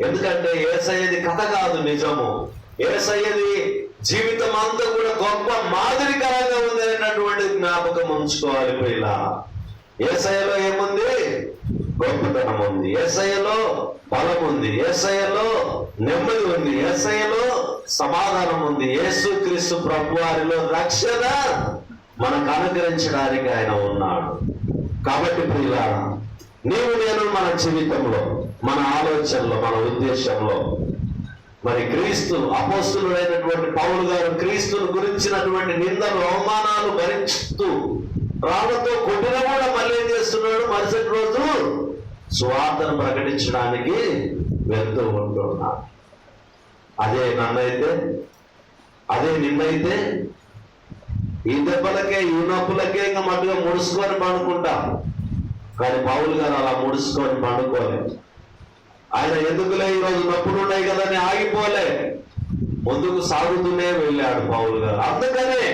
ఎందుకంటే ఏసయ్యది కథ కాదు నిజము. ఏసయ్యది జీవితం అంతా కూడా గొప్ప మాదిరికరంగా ఉంది అనేటటువంటి జ్ఞాపకం ఉంచుకోవాలి పిల్ల ఏసయ్యలో ఏముంది? గొప్పతనం ఉంది. ఏసయ్యలో బలం ఉంది. ఏసయ్యలో నెమ్మది ఉంది. ఏసయ్యలో సమాధానం ఉంది. యేసు క్రీస్తు ప్రభు వారిలో రక్షణ మనకు అనుగ్రహించడానికి ఆయన ఉన్నాడు. కాబట్టి ప్రియులారా నీవు నేను మన జీవితంలో మన ఆలోచనలో మన ఉద్దేశంలో మరి క్రీస్తు అపోస్తులుడైనటువంటి పౌలు గారు క్రీస్తును గురించినటువంటి నిందలు అవమానాలు భరిస్తూ రాళ్ళతో కొట్టిన కూడా మళ్ళీ ఏం చేస్తున్నాడు? మరుసటి రోజు స్వార్థను ప్రకటించడానికి వెళ్తూ ఉంటున్నాడు. అదే నన్నైతే అదే నిన్నైతే ఈ దెబ్బలకే ఈ నొప్పులకే ఇంకా మట్టుగా ముడుచుకొని పండుకుంటాం. కానీ పౌలు గారు అలా ముడుచుకొని పండుకోలే ఆయన ఎందుకులే ఈరోజు నొప్పులు ఉన్నాయి కదా అని ఆగిపోలే. ముందుకు సాగుతూనే వెళ్ళాడు పౌలు గారు. అందుకనే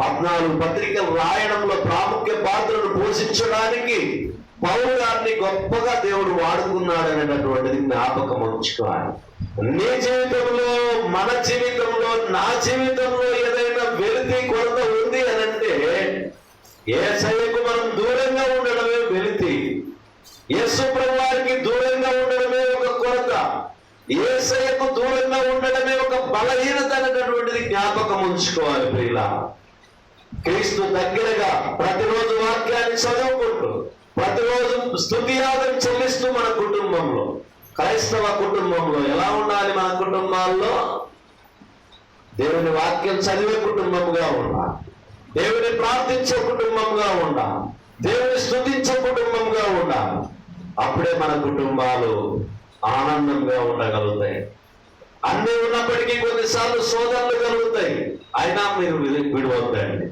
పద్నాలుగు పత్రికలు రాయడంలో ప్రాముఖ్య పాత్రను పోషించడానికి పౌరు గారిని గొప్పగా దేవుడు వాడుకున్నాడు అనేటటువంటిది జ్ఞాపకం ఉంచుకోవాలి. నీ జీవితంలో మన జీవితంలో నా జీవితంలో ఏదైనా వెలితి కొరత ఉంది అంటే ఏ సైకు మనం దూరంగా ఉండడమే వెలితి. యేసు ప్రభువారికి దూరంగా ఉండడమే ఒక కొరత. ఏసయ్యకు దూరంగా ఉండడమే ఒక బలహీనత అనేటటువంటిది జ్ఞాపకం ఉంచుకోవాలి ప్రియుల. క్రీస్తు దగ్గరగా ప్రతిరోజు వాక్యాన్ని చదువుకుంటూ ప్రతిరోజు స్థుతియాదం చెల్లిస్తూ మన కుటుంబంలో క్రైస్తవ కుటుంబంలో ఎలా ఉండాలి మన కుటుంబాల్లో? దేవుని వాక్యం చదివే కుటుంబముగా ఉండాలి. దేవుని ప్రార్థించే కుటుంబంగా ఉండాలి దేవుని స్థుతించే కుటుంబంగా ఉండాలి అప్పుడే మన కుటుంబాలు ఆనందంగా ఉండగలుగుతాయి. అన్ని ఉన్నప్పటికీ కొన్నిసార్లు సోదరులు కలుగుతాయి. అయినా మీరు విడివద్దండి.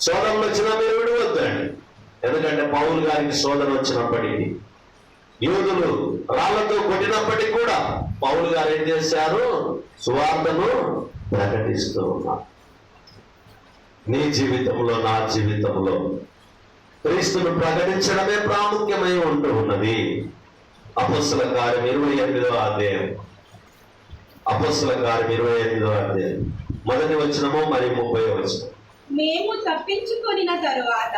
శోధనలు వచ్చినా మీరు విడివద్దండి. ఎందుకంటే పౌరులు గారికి సోదరు వచ్చినప్పటికీ యూదులు రాళ్ళతో కొట్టినప్పటికీ కూడా పౌరులు గారు ఏం చేశారు? సువార్తను ప్రకటిస్తూ ఉన్నారు. నీ జీవితంలో నా జీవితంలో క్రీస్తును ప్రకటించడమే ప్రాముఖ్యమై ఉంటూ ఉన్నది. అపస్సుల కార్యం ఇరవై ఎనిమిదో అధ్యాయం. అపస్సుల కార్యం ఇరవై ఎనిమిదో అధ్యాయం. మొదటి వచ్చినము మరి ముప్పై వచ్చిన మేము తప్పించుకొనిన తరువాత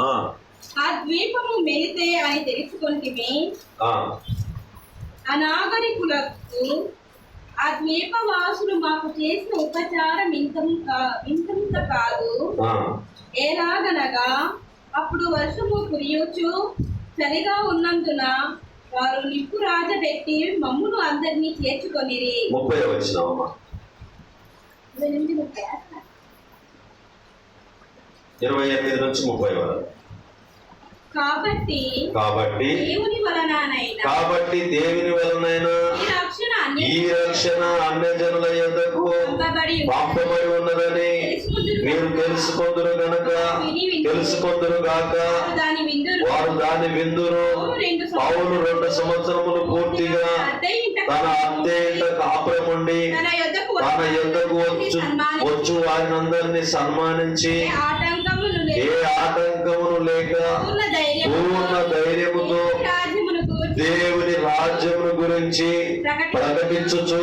ఆ. ద్వీపము మెలితే అని తెలుసుకొంటిమి అనాగరికులకు ఆ ద్వీపవాసులు మాకు చేసిన ఉపచారం ఇంతం ఇంతంత కాదు. ఎలాగనగా అప్పుడు వర్షము కురియుచు చలిగా ఉన్నందున వారు నిప్పు రాజబెట్టి మమ్మును అందరినీ చేర్చుకొనిరి. ముప్పై వచ్చినమ్మా ఇరవై ఎనిమిది నుంచి ముప్పై వరకు. కాబట్టి కాబట్టి దేవుని వలననైనా కాబట్టి దేవుని వలనైనా ఈ రక్షణ అన్య ఈ రక్షణ అన్య జనుల యొద్దకు పంపబడి ఉన్నదని మీరు తెలుసుకొందురు గనక తెలుసుకొందురు గాక. వారు దాని విందురు. పౌలు రెండు సంవత్సరములు పూర్తిగా తన అత్తే కాపురముండి తన యొద్దకు యొద్దకు వచ్చు వచ్చు వారినందరినీ సన్మానించి ఏ ఆటంకమును లేక పూర్ణ ధైర్యము పూర్ణ ధైర్యముతో రాజ్యమును గూర్చి దేవుని రాజ్యమును గురించి ప్రకటించుచు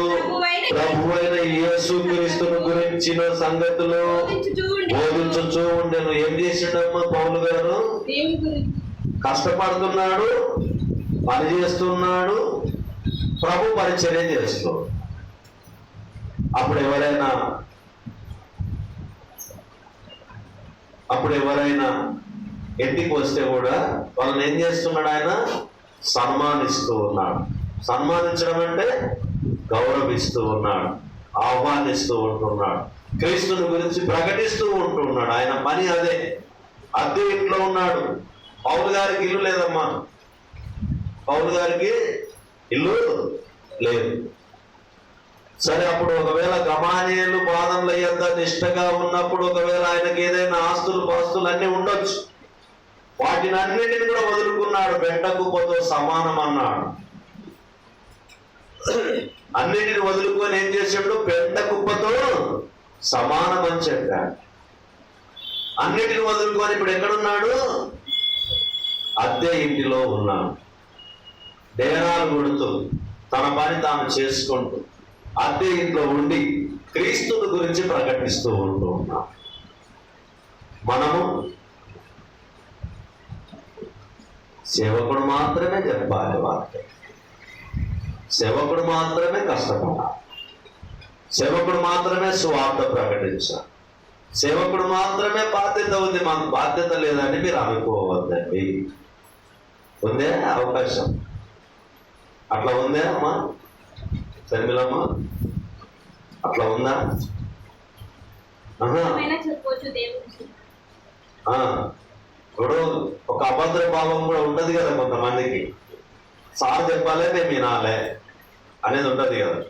ప్రభువైన యేసు క్రీస్తును గురించిన సంగతులు బోధించుచూ బోధించుచు ఉండెను. ఏం చేసిండమ్మా పౌలు గారు? కష్టపడుతున్నాడు పని చేస్తున్నాడు ప్రభు పరిచర్య చేస్తూ. అప్పుడు ఎవరైనా అప్పుడు ఎవరైనా ఇంటికి వస్తే కూడా వాళ్ళని ఏం చేస్తున్నాడు ఆయన? సన్మానిస్తూ ఉన్నాడు. సన్మానించడం అంటే గౌరవిస్తూ ఉన్నాడు ఆహ్వానిస్తూ ఉంటున్నాడు. క్రీస్తుని గురించి ప్రకటిస్తూ ఉంటున్నాడు. ఆయన పని అదే. అద్దె ఇంట్లో ఉన్నాడు. పౌరు గారికి ఇల్లు లేదమ్మా. పౌరు గారికి ఇల్లు లేదు. సరే అప్పుడు ఒకవేళ గమానీయులు బాధంల యొక్క నిష్టగా ఉన్నప్పుడు ఒకవేళ ఆయనకి ఏదైనా ఆస్తులు పాస్తులు అన్నీ ఉండొచ్చు. వాటిని అన్నిటిని కూడా వదులుకున్నాడు. బెండ కుప్పతో సమానం అన్నాడు అన్నిటిని వదులుకొని ఏం చేసాడు పెద్ద కుప్పతో సమానం అని చెప్పాడు. అన్నిటిని వదులుకొని ఇప్పుడు ఎక్కడున్నాడు? అద్దె ఇంటిలో ఉన్నాడు. డేరాలు కొడుతూ తన పని తాను చేసుకుంటూ అద్దె ఇంట్లో ఉండి క్రీస్తుని గురించి ప్రకటిస్తూ ఉంటూ ఉన్నాం మనము సేవకుడు మాత్రమే చెప్పాలి వార్త సేవకుడు మాత్రమే కష్టపడాలి సేవకుడు మాత్రమే స్వార్థ ప్రకటించాలి సేవకుడు మాత్రమే బాధ్యత ఉంది మాకు బాధ్యత లేదని మీరు అనుకోవద్దండి. ఉందే అవకాశం? అట్లా ఉందే అమ్మా? శర్మిలమ్మ అట్లా ఉందా? ఇప్పుడు ఒక అభద్ర భావం కూడా ఉంటది కదా కొంతమందికి. సార్ చెప్పాలే మేము వినాలే. అనేది ఉంటది కదా.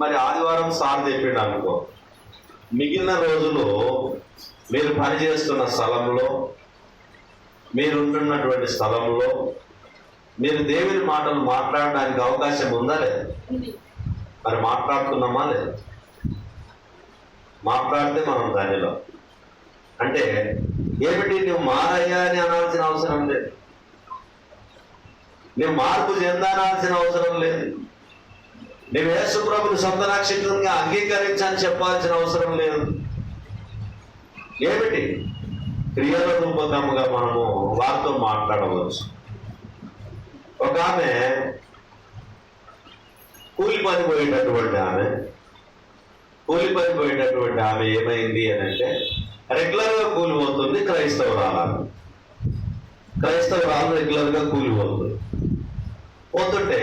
మరి ఆదివారం సార్ చెప్పిండు అనుకో మిగిలిన రోజులు మీరు పని చేస్తున్న స్థలంలో మీరు ఉంటున్నటువంటి స్థలంలో మీరు దేవుని మాటలు మాట్లాడడానికి అవకాశం ఉందా లేదా? మరి మాట్లాడుతున్నామా లేదా? మాట్లాడితే మనం దానిలో. అంటే ఏమిటి నువ్వు మారయ్యా అని అనాల్సిన అవసరం లేదు. నువ్వు మార్పు చెందాల్సిన అవసరం లేదు. నేను యేసుప్రభుని సొంత నక్షత్రంగా అంగీకరించని చెప్పాల్సిన అవసరం లేదు. ఏమిటి? క్రియల రూపకముగా మనము వారితో మాట్లాడవచ్చు. ఒక ఆమె కూలి పని పోయేటటువంటి ఆమె. కూలి పని పోయేటటువంటి ఆమె ఏమైంది అని అంటే రెగ్యులర్గా కూలిపోతుంది కూలి పోతుంది క్రైస్తవురాలు క్రైస్తవురాలు రెగ్యులర్గా కూలిపోతుంది కూలి పోతుంది. పోతుంటే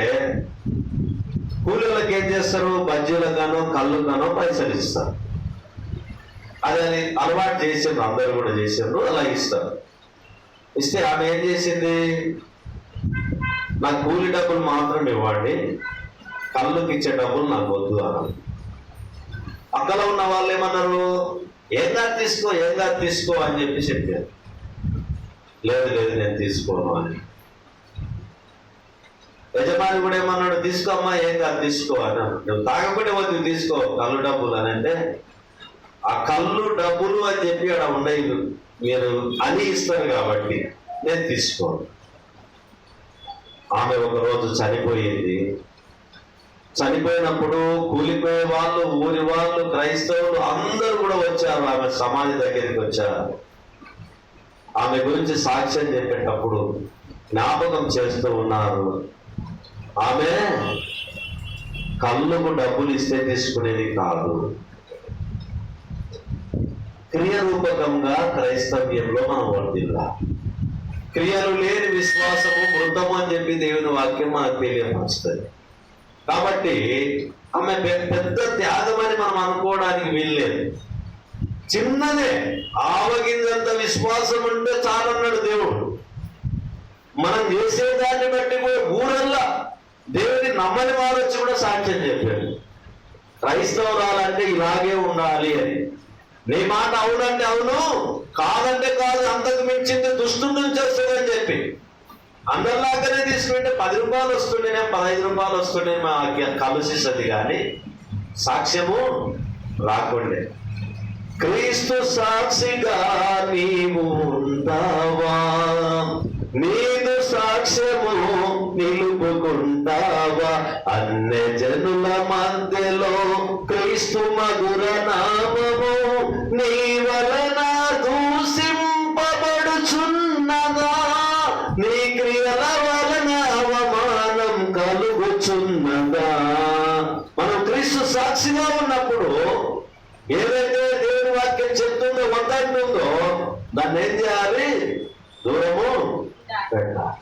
కూలీలకు ఏం చేస్తారు? బజ్జీలకు గానో కళ్ళు గానో పైసలు ఇస్తారు. అది అలవాటు చేసిండ్రు అందరు కూడా చేసిండ్రు అలా ఇస్తారు. ఇస్తే ఆమె ఏం చేసింది? నాకు కూలి డబ్బులు మాత్రం ఇవ్వండి కళ్ళుకి ఇచ్చే డబ్బులు నాకు వద్దు అన్నారు అక్కడ ఉన్న వాళ్ళు ఏమన్నారు? ఏం కాదు తీసుకో ఏం కాదు తీసుకో అని చెప్పి చెప్పారు. లేదు లేదు నేను తీసుకోను అని. యజమాని కూడా ఏమన్నాడు తీసుకో అమ్మా ఏం కాదు తీసుకో అన్నాడు. నువ్వు తాగకుండా వద్దు తీసుకో కళ్ళు డబ్బులు అని అంటే ఆ కళ్ళు డబ్బులు అని చెప్పి అక్కడ ఉండయి మీరు అని ఇస్తారు కాబట్టి నేను తీసుకోను. ఆమె ఒక రోజు చనిపోయింది. చనిపోయినప్పుడు కూలిపోయే వాళ్ళు ఊరి వాళ్ళు క్రైస్తవులు అందరూ కూడా వచ్చారు. ఆమె సమాధి దగ్గరికి వచ్చారు. ఆమె గురించి సాక్ష్యం చెప్పేటప్పుడు జ్ఞాపకం చేస్తూ ఉన్నారు. ఆమె కళ్ళకు డబ్బులు ఇస్తే తీసుకునేది కాదు. క్రియరూపకంగా క్రైస్తవ్యంలో మనం వర్తిల్లా. క్రియలు లేని విశ్వాసము మృతము అని చెప్పి దేవుని వాక్యం మనకు తెలియపరుస్తుంది. కాబట్టి ఆమె పెద్ద త్యాగమని మనం అనుకోవడానికి వీల్లేదు. చిన్నదే ఆవగిందంత విశ్వాసం ఉంటే చాలన్నాడు దేవుడు. మనం చేసేదాన్ని బట్టి కూడా ఊరల్లా. దేవుని నమ్మని వారు వచ్చి కూడా సాక్ష్యం చెప్పారు. క్రైస్తవురాలంటే ఇలాగే ఉండాలి అని. నీ మాట అవునంటే అవును కాదంటే కాదు అంతకు మించింది దుష్టు నుంచి వస్తుందని చెప్పి. అందరిలాగానే తీసుకుంటే పది రూపాయలు వస్తుండే పదహైదు రూపాయలు వస్తుండే మా కలుసిస్తుంది కానీ సాక్ష్యము రాకుండే. క్రీస్తు సాక్షిగా నీవు ఉంటావా నీదు సాక్ష్యము నిలుపుకుంటా జనుల మధ్యలో క్రీస్తు మధుర నామము నీ వలన దూషింపబడుచున్నదా? నీ క్రియల వలన అవమానం కలుగుచున్నదా? మనం క్రీస్తు సాక్షిగా ఉన్నప్పుడు ఏదైతే దేవుని వాక్యం చెప్తుందో వద్దంటుందో దాన్ని ఏం చేయాలి? దూరము పెట్టాలి.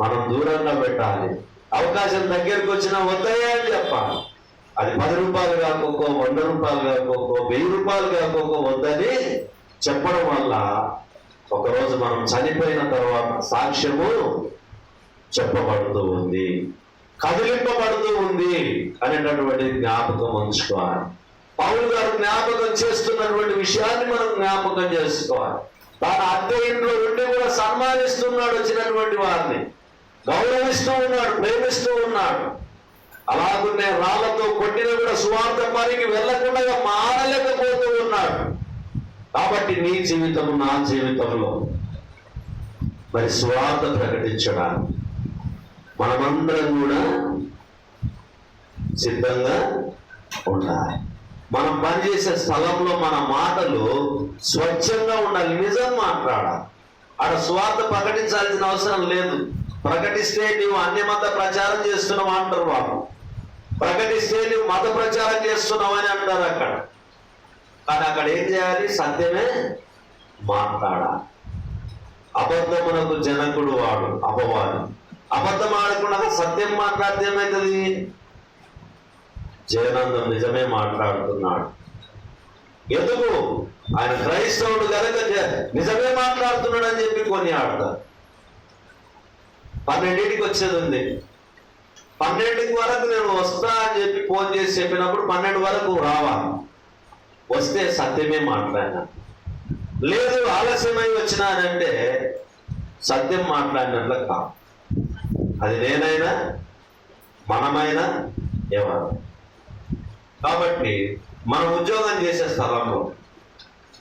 మనం దూరంగా పెట్టాలి. అవకాశం దగ్గరకు వచ్చినా వద్దయ్యా అని చెప్పాలి. అది పది రూపాయలు కాకోకో వంద రూపాయలు కాకోకో వెయ్యి రూపాయలు కాకోకో వద్దని చెప్పడం వల్ల ఒకరోజు మనం చనిపోయిన తర్వాత సాక్ష్యము చెప్పబడుతూ ఉంది. కదిలింపబడుతూ ఉంది అనేటటువంటి జ్ఞాపకం ఉంచుకోవాలి. పౌరులు గారు జ్ఞాపకం చేస్తున్నటువంటి విషయాన్ని మనం జ్ఞాపకం చేసుకోవాలి. తన అద్దె ఇంట్లో ఉండి కూడా సన్మానిస్తున్నాడు వచ్చినటువంటి వారిని. గౌరవిస్తూ ఉన్నాడు ప్రేమిస్తూ ఉన్నాడు. అలాగునే రాళ్ళతో కొట్టిన కూడా సువార్త పనికి వెళ్ళకుండా మారలేకపోతూ ఉన్నాడు. కాబట్టి నీ జీవితం నా జీవితంలో మరి స్వార్థ ప్రకటించడానికి మనమందరం కూడా సిద్ధంగా ఉండాలి. మనం పనిచేసే స్థలంలో మన మాటలు స్వచ్ఛంగా ఉండాలి నిజం మాట్లాడాలి. ఆడ స్వార్థ ప్రకటించాల్సిన అవసరం లేదు. ప్రకటిస్తే నీవు అన్యమత ప్రచారం చేస్తున్నావు అంటారు వాళ్ళు. ప్రకటిస్తే నువ్వు మత ప్రచారం చేస్తున్నావు అని అంటారు అక్కడ. కానీ అక్కడ ఏం చేయాలి? సత్యమే మాట్లాడాలి. అబద్ధమునకు జనకుడు వాడు అపవాది. అబద్ధం ఆడకుండా సత్యం మాట్లాడితే ఏమవుతుంది జయనందం నిజమే మాట్లాడుతున్నాడు. ఎందుకు? ఆయన క్రైస్తవుడు కనుక నిజమే మాట్లాడుతున్నాడు అని చెప్పి కొన్ని ఆడతారు. పన్నెండింటికి వచ్చేది ఉంది పన్నెండింటి వరకు నేను వస్తా అని చెప్పి ఫోన్ చేసి చెప్పినప్పుడు పన్నెండు వరకు రావాలి. వస్తే సత్యమే మాట్లాడినా. లేదు ఆలస్యమై వచ్చినానంటే సత్యం మాట్లాడినట్లు కాదు. అది నేనైనా మనమైనా ఎవరు? కాబట్టి మనం ఉద్యోగం చేసే స్థలంలో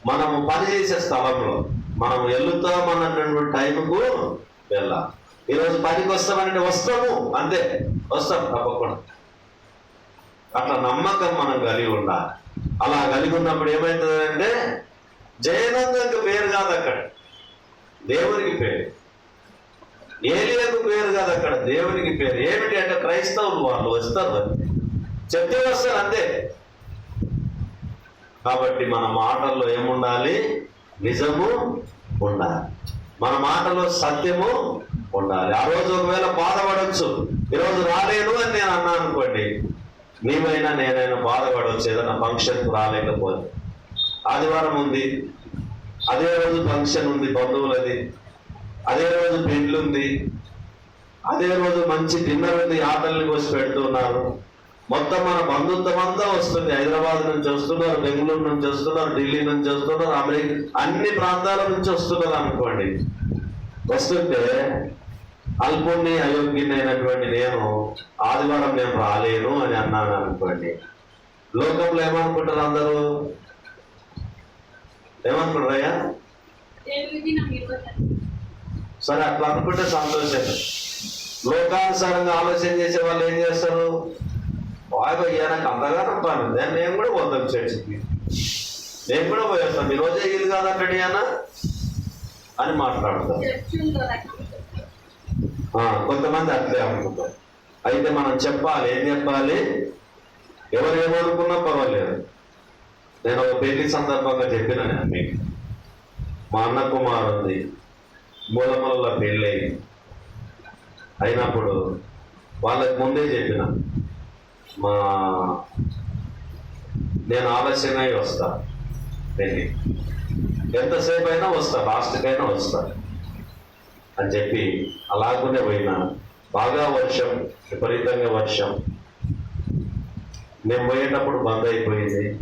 మనము పని చేసే స్థలంలో మనం వెళ్తామన్నటువంటి టైంకు వెళ్ళాలి. ఈరోజు పనికి వస్తామంటే వస్తాము అంతే. వస్తాం తప్పకుండా. అట్లా నమ్మకం మనం కలిగి ఉండాలి. అలా కలిగి ఉన్నప్పుడు ఏమవుతుందంటే జయనందంకి పేరు కాదు అక్కడ. దేవునికి పేరు. ఏలియకు పేరు కాదు అక్కడ దేవునికి పేరు. ఏమిటి అంటే క్రైస్తవులు వాళ్ళు వస్తారు చెప్తే వస్తారు అంతే. కాబట్టి మన మాటల్లో ఏముండాలి? నిజము ఉండాలి. మన మాటలో సత్యము ఉండాలి ఆ రోజు ఒకవేళ బాధపడవచ్చు ఈరోజు రాలేదు అని నేను అన్నాను అనుకోండి నీవైనా నేనైనా బాధపడవచ్చు ఏదైనా ఫంక్షన్కి రాలేకపోతే. ఆదివారం ఉంది. అదే రోజు ఫంక్షన్ ఉంది బంధువులది. అదే రోజు పెళ్ళి ఉంది. అదే రోజు మంచి డిన్నర్ ఉంది ఆటల్ని కోసి పెడుతున్నారు. మొత్తం మన బంధుత్వం అంతా వస్తుంది. హైదరాబాద్ నుంచి వస్తున్నారు బెంగళూరు నుంచి వస్తున్నారు ఢిల్లీ నుంచి వస్తున్నారు అమెరికా అన్ని ప్రాంతాల నుంచి వస్తున్నారు అనుకోండి. వస్తుంటే అల్పుణ్ణి అయోగ్యుని అయినటువంటి నేను ఆదివారం నేను రాలేను అని అన్నాను అనుకోండి. లోకంలో ఏమనుకుంటారు అందరూ? ఏమనుకుంటారయ్యా సరే అట్లా అనుకుంటే సంతోషం లోకానుసారంగా ఆలోచన చేసే వాళ్ళు ఏం చేస్తారు? బాగా అయ్యా నాకు అంతగానో పని నేను కూడా పోతాను చర్చికి. నేను కూడా పోయేస్తాను. ఈ రోజే కాదంటడి అన్న అని ఆ, కొంతమంది అట్లే అనుకుంటారు. అయితే మనం చెప్పాలి ఏం చెప్పాలి? ఎవరు ఏమనుకున్నా పర్వాలేదు. నేను ఒక పెళ్ళి సందర్భంగా చెప్పిన మీకు. మా అన్న కుమార్ ఉంది. మూలమల్ల పెళ్ళి. అయినప్పుడు వాళ్ళకి ముందే చెప్పిన. మా నేను ఆలస్యంగా వస్తా. పెళ్ళి. ఎంతసేపు అయినా వస్తా లాస్ట్కైనా వస్తా. అని చెప్పి అలాగనే పోయినా బాగా వర్షం విపరీతంగా వర్షం. మేము పోయేటప్పుడు బంద్ అయిపోయింది.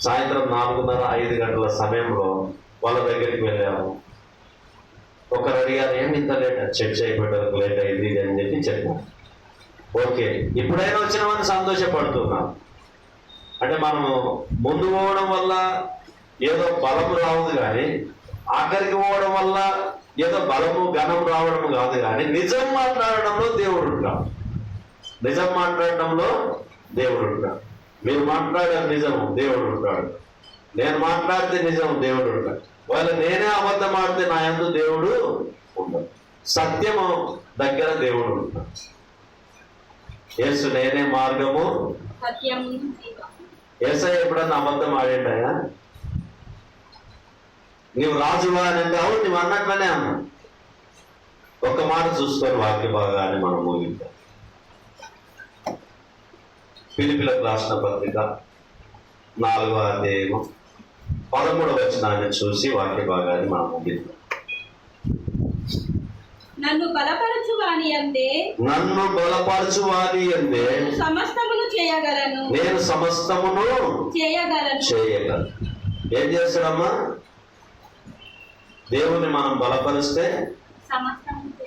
సాయంత్రం నాలుగున్నర ఐదు గంటల సమయంలో వాళ్ళ దగ్గరికి వెళ్ళాము. ఒకరు అడిగారు ఏమి ఇంత లేట్? చర్చ అయిపోయేటప్పుడు లేట్ అయింది అని చెప్పి చెప్పాను ఓకే ఇప్పుడైనా వచ్చినామని సంతోషపడుతున్నాం. అంటే మనము ముందు పోవడం వల్ల ఏదో బలం రావదు కానీ ఆఖరికి పోవడం వల్ల ఏదో బలము ఘనం రావడం కాదు కానీ నిజం మాట్లాడడంలో దేవుడు ఉంటాడు. నిజం మాట్లాడడంలో దేవుడు ఉంటాడు. మీరు మాట్లాడే నిజం దేవుడు ఉంటాడు. నేను మాట్లాడితే నిజం దేవుడు ఉంటాడు. వాళ్ళ నేనే అబద్ధం ఆడితే నా యందు దేవుడు ఉండడు. సత్యము దగ్గర దేవుడు ఉంటాడు. యేసు నేనే మార్గము. సత్యము జీవం. ఏసై ఎప్పుడన్నా అబద్ధం ఆడేటాయా నీవు రాజువా అని అంటే అవును నువ్వు అన్నట్లనే అన్నా ఒక్క మాట చూసుకొని వాక్య భాగాన్ని మనం ముగిద్దాం పిలిపిలకు రాసిన పత్రిక నాలుగవ అధ్యాయము పదమూడవ వచనాన్ని చూసి వాక్య భాగాన్ని మనం ముగిద్దాం నన్ను బలపరచు వాని అందే. నన్ను బలపరచువాని అందే. సమస్తమును చేయగలను. నేను సమస్తమును చేయగలను. చేయగలను. ఏం చేస్తాడమ్మా? దేవుని మనం బలపరిస్తే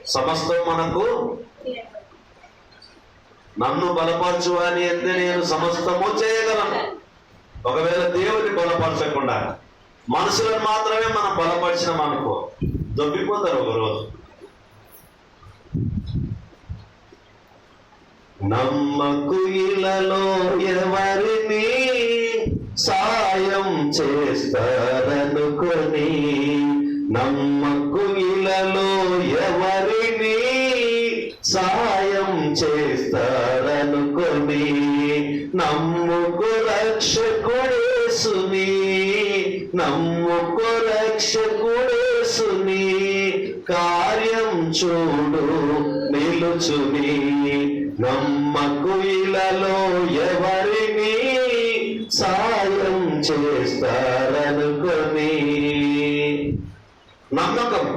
సమస్తం మనకు నన్ను బలపరచు అని అంటే నేను సమస్తము చేయగలను. ఒకవేళ దేవుని బలపరచకుండా మనుషులను మాత్రమే మనం బలపరిచినాం అనుకో దొబ్బిపోతారు ఒక రోజు నమ్మకు ఇలలో ఎవరిని సాయం చేస్తారనుకొని నమ్మకు ఇలలో ఎవరిని సాయం చేస్తారనుకొని నమ్ముకు రక్షకుడేసుని నమ్ముకు రక్షకుడేసుని కార్యం చూడు నిలుచుని నమ్మకు ఇలలో ఎవరిని సాయం చేస్తారు నమ్మకం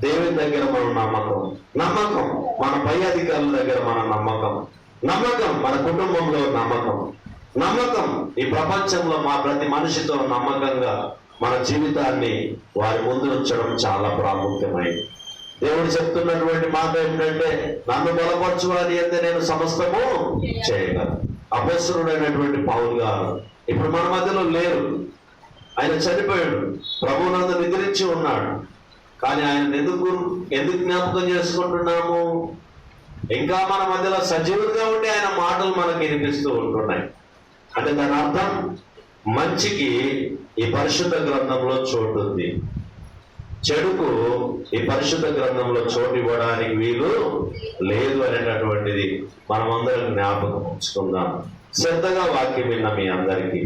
దేవుని దగ్గర మన నమ్మకం. నమ్మకం. మన పై అధికారుల దగ్గర మన నమ్మకం. నమ్మకం మన కుటుంబంలో నమ్మకం. నమ్మకం ఈ ప్రపంచంలో మా ప్రతి మనిషితో నమ్మకంగా మన జీవితాన్ని వారి ముందు ఉంచడం చాలా ప్రాముఖ్యమైనది. దేవుడు చెప్తున్నటువంటి మాట ఏంటంటే నన్ను బలపరచువారి అయితే నేను సమస్తము చేయగలను. అపస్సురుడైనటువంటి పౌల్ గారు ఇప్పుడు మన మధ్యలో లేరు. ఆయన చనిపోయాడు. ప్రభువునందు నిద్రించి ఉన్నాడు. కానీ ఆయన ఎందుకు ఎందుకు జ్ఞాపకం చేసుకుంటున్నాము? ఇంకా మన మధ్యలో సజీవులుగా ఉండి ఆయన మాటలు మనకి వినిపిస్తూ ఉంటున్నాయి. అంటే దాని అర్థం మంచికి ఈ పరిశుద్ధ గ్రంథంలో చోటు ఉంది. చెడుకు ఈ పరిశుద్ధ గ్రంథంలో చోటు ఇవ్వడానికి వీలు లేదు అనేటటువంటిది మనమందరం జ్ఞాపకం ఉంచుకుందాం. శ్రద్ధగా వాక్యం విన్న మీ అందరికీ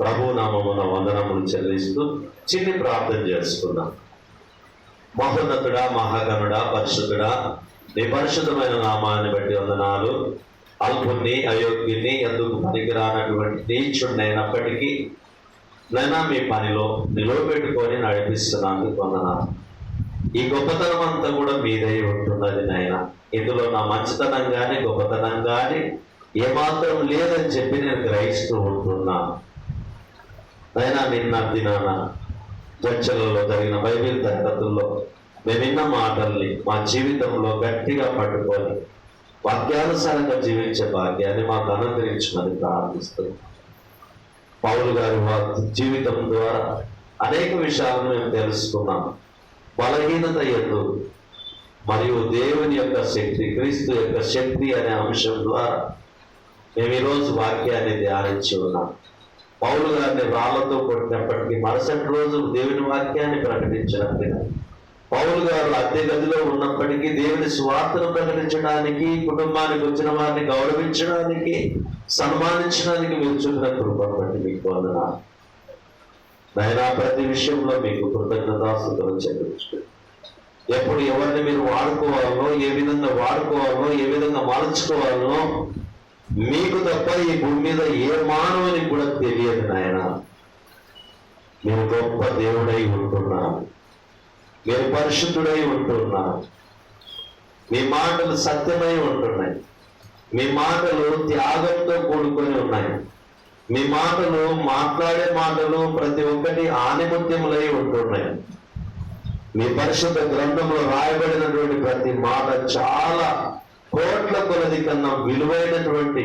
ప్రభు నామమున వందనములు చెల్లిస్తూ చిన్ని ప్రార్థన చేసుకుందాం. మహోన్నతుడా మహాగణుడా పరిశుద్ధుడా నీ పరిశుద్ధమైన నామాన్ని బట్టి వందనాలు. అల్పుణ్ణి అయోగ్యుని ఎందుకు పనికిరానటువంటి నీచుడినైనప్పటికీ నైనా మీ పనిలో నిలవబెట్టుకొని నడిపిస్తున్నందుకు వందనాలు. ఈ గొప్పతనం అంతా కూడా మీదై ఉంటున్నది నాయన. ఇందులో నా మంచితనం కానీ గొప్పతనం కానీ ఏమాత్రం లేదని చెప్పి నేను గ్రహిస్తూ ఉంటున్నాను. నైనా నిన్న దినాన చర్చలలో జరిగిన బైబిల్ తరగతుల్లో మేము విన్న మాటల్ని మా జీవితంలో గట్టిగా పట్టుకొని వాక్యానుసారంగా జీవించే భాగ్యాన్ని మాకు అనుగ్రహించమని ప్రారంభిస్తున్నాం పౌలు గారి జీవితం ద్వారా అనేక విషయాలను మేము తెలుసుకున్నాం. బలహీనత ఎందు మరియు దేవుని యొక్క శక్తి క్రీస్తు యొక్క శక్తి అనే అంశం ద్వారా మేము ఈరోజు వాక్యాన్ని ధ్యానించి ఉన్నాం. పౌలు గారిని రాళ్ళతో కొట్టినప్పటికీ మరుసటి రోజు దేవుని వాక్యాన్ని ప్రకటించినట్టుగా పౌలు గారు అద్దె గదిలో ఉన్నప్పటికీ దేవుని స్వార్థను ప్రకటించడానికి కుటుంబానికి వచ్చిన వారిని గౌరవించడానికి సన్మానించడానికి మీరు చూపిన కృపను బట్టి మీకు వందన నైనా ప్రతి విషయంలో మీకు కృతజ్ఞతాస్తుతులు చెల్లించు ఎప్పుడు ఎవరిని మీరు వాడుకోవాలో ఏ విధంగా వాడుకోవాలో ఏ విధంగా మార్చుకోవాలనో మీకు తప్ప ఈ భూమి మీద ఏ మానవుని కూడా తెలియదు నాయన. మీరు గొప్ప దేవుడై ఉంటున్నారు మీరు పరిశుద్ధుడై ఉంటున్నారు మీ మాటలు సత్యమై ఉంటున్నాయి. మీ మాటలు త్యాగంతో కూడుకొని ఉన్నాయి. మీ మాటలు మాట్లాడే మాటలు ప్రతి ఒక్కటి ఆధిపత్యములై ఉంటున్నాయి. మీ పరిశుద్ధ గ్రంథంలో రాయబడినటువంటి ప్రతి మాట చాలా కోట్ల కొలది కన్నా విలువైనటువంటి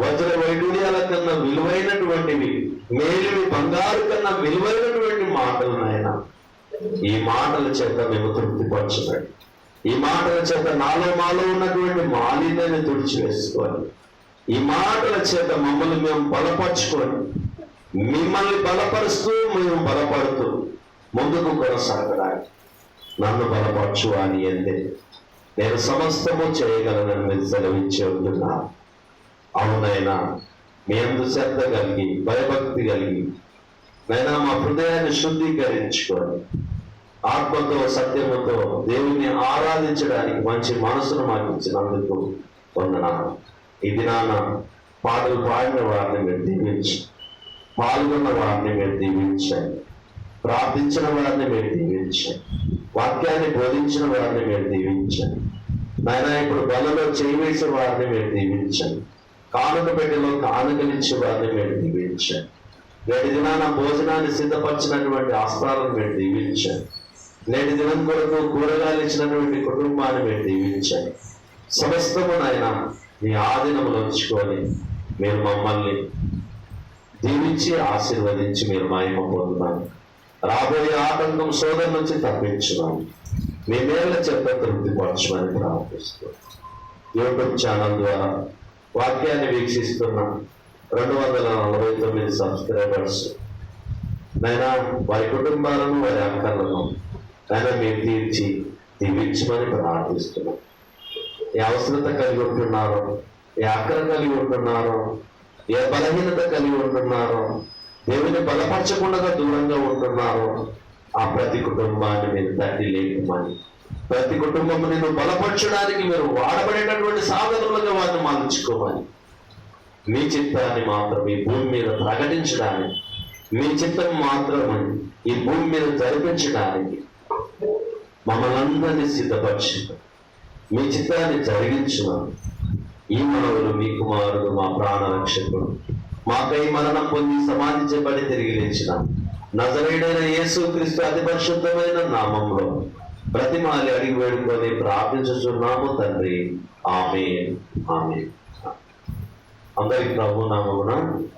వజ్ర వైడూర్యాల కన్నా విలువైనటువంటివి మేలివి బంగారు కన్నా విలువైనటువంటి మాటలు నాయన. ఈ మాటల చేత మేము తృప్తిపరచబడి ఈ మాటల చేత నాలో మాలో ఉన్నటువంటి మాలిన్యాన్ని తుడిచివేసుకోవాలి. ఈ మాటల చేత మమ్మల్ని మేము బలపరచుకొని మిమ్మల్ని బలపరుస్తూ మేము బలపడుతూ ముందుకు కొనసాగడానికి నన్ను బలపరచు అని ఎందే నేను సమస్తము చేయగలనని మీరు సెలవించి ఉంటున్నా అవునైనా మీ అందు శ్రద్ధ కలిగి భయభక్తి కలిగి నైనా మా హృదయాన్ని శుద్ధీకరించుకోండి ఆత్మతో సత్యముతో దేవుని ఆరాధించడానికి మంచి మనసును మాకు ఇచ్చినందుకు వందనాలు ఈ దినాన పాటలు పాడిన వారిని మీరు దీవించి. పాల్గొన్న వారిని మీరు దీవించండి. ప్రార్థించిన వారిని మీరు దీవించండి వాక్యాన్ని బోధించిన వారిని మీరు దీవించండి. నాయన ఇప్పుడు బలలో చేయివేసే వారిని మీరు దీవించండి. కానుక పెట్టెలో కానుకలిచ్చే వారిని మీరు దీవించండి. నేటి దినాన భోజనాన్ని సిద్ధపరిచినటువంటి ఆస్త్రాలను మీరు దీవించండి. నేటి దినం కొరకు కూరగాయలు ఇచ్చినటువంటి కుటుంబాన్ని మీరు దీవించండి. సమస్తము నాయన మీ ఆధీనములు ఉంచుకొని మీరు మమ్మల్ని దీవించి ఆశీర్వదించి మీరు మాయమ పొందుతాను రాబోయే ఆటంకం సోదరు నుంచి తప్పించున్నాం మీ మేళ్ళ చెప్ప తృప్తిపరచమని ప్రార్థిస్తున్నాం యూట్యూబ్ ఛానల్ ద్వారా వాక్యాన్ని వీక్షిస్తున్న రెండు వందల నలభై తొమ్మిది సబ్స్క్రైబర్స్ నైనా వారి కుటుంబాలను వారి అక్కలను నైనా మీరు తీర్చి దీవించమని ప్రార్థిస్తున్నాం ఏ అవసరత కలిగి ఉంటున్నారో ఏ అక్కర కలిగి ఉంటున్నారో ఏ బలహీనత కలిగి ఉంటున్నారో దేవుని బలపరచకుండా దూరంగా ఉంటున్నారు ఆ ప్రతి కుటుంబాన్ని మీరు తట్టి లేకమని ప్రతి కుటుంబం నేను బలపరచడానికి మీరు వాడబడేటటువంటి సాధనలుగా వారిని మార్చుకోవాలి. మీ చిత్తాన్ని మాత్రం ఈ భూమి మీద ప్రకటించడానికి మీ చిత్తం మాత్రం ఈ భూమి మీద జరిపించడానికి మమ్మల్ని అందరినీ సిద్ధపరిచిన మీ చిత్తాన్ని జరిగించిన ఈ మనవులు మీ కుమారుడు మా ప్రాణ రక్షకుడు మాకై మరణం పొంది సమాధి చెప్పని తిరిగి లేచిన. నజరేడైన యేసు క్రీస్తు అతి పరిశుద్ధమైన నామంలో ప్రతిమాలి అడిగి వేడుకొని ప్రార్థించుచున్నాము తండ్రి. ఆమె ఆమె అందరికి ప్రభు నామమున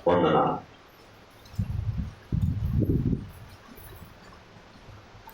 వందన